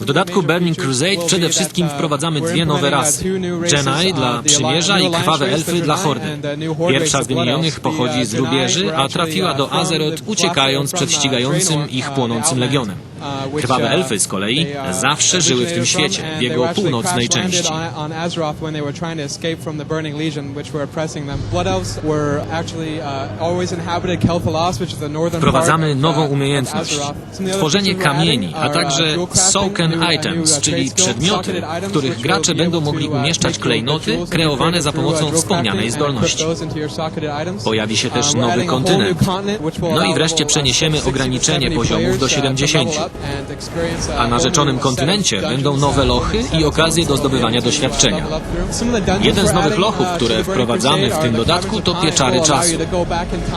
W dodatku Burning Crusade przede wszystkim wprowadzamy dwie nowe rasy. Jedi dla przymierza i krwawe elfy dla hordy. Pierwsza z wymienionych pochodzi z rubieży, a trafiła do Azeroth uciekając przed ścigającym ich płonącym legionem. Krwawe elfy z kolei zawsze żyły w tym świecie, w jego północnej części. Wprowadzamy nową umiejętność. Tworzenie kamieni, a także soaken items, czyli przedmioty, w których gracze będą mogli umieszczać klejnoty kreowane za pomocą wspomnianej zdolności. Pojawi się też nowy kontynent. No i wreszcie przeniesiemy ograniczenie poziomów do 70. A na rzeczonym kontynencie będą nowe lochy i okazje do zdobywania doświadczenia. Jeden z nowych lochów, które wprowadzamy w tym dodatku, to pieczary czasu.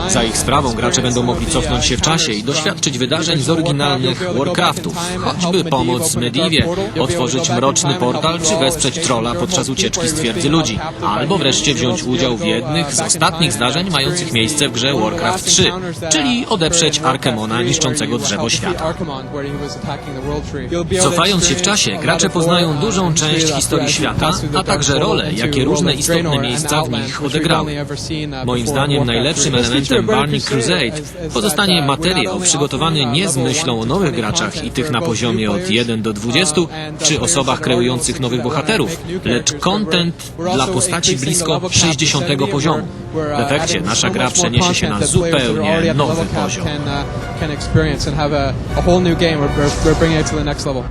Za ich sprawą gracze będą mogli cofnąć się w czasie i doświadczyć wydarzeń z oryginalnych Warcraftów, choćby pomóc Medivie, otworzyć mroczny portal czy wesprzeć trolla podczas ucieczki z twierdzy ludzi, albo wreszcie wziąć udział w jednych z ostatnich zdarzeń mających miejsce w grze Warcraft 3, czyli odeprzeć Arkemona niszczącego drzewo świata. Cofając się w czasie, gracze poznają dużą część historii świata, a także role, jakie różne istotne miejsca w nich odegrały. Moim zdaniem najlepszym elementem Burning Crusade pozostanie materiał przygotowany nie z myślą o nowych graczach i tych na poziomie od 1 do 20, czy osobach kreujących nowych bohaterów, lecz content dla postaci blisko 60 poziomu. W efekcie nasza gra przeniesie się na zupełnie nowy poziom. game. We're, we're, we're bringing it to the next level.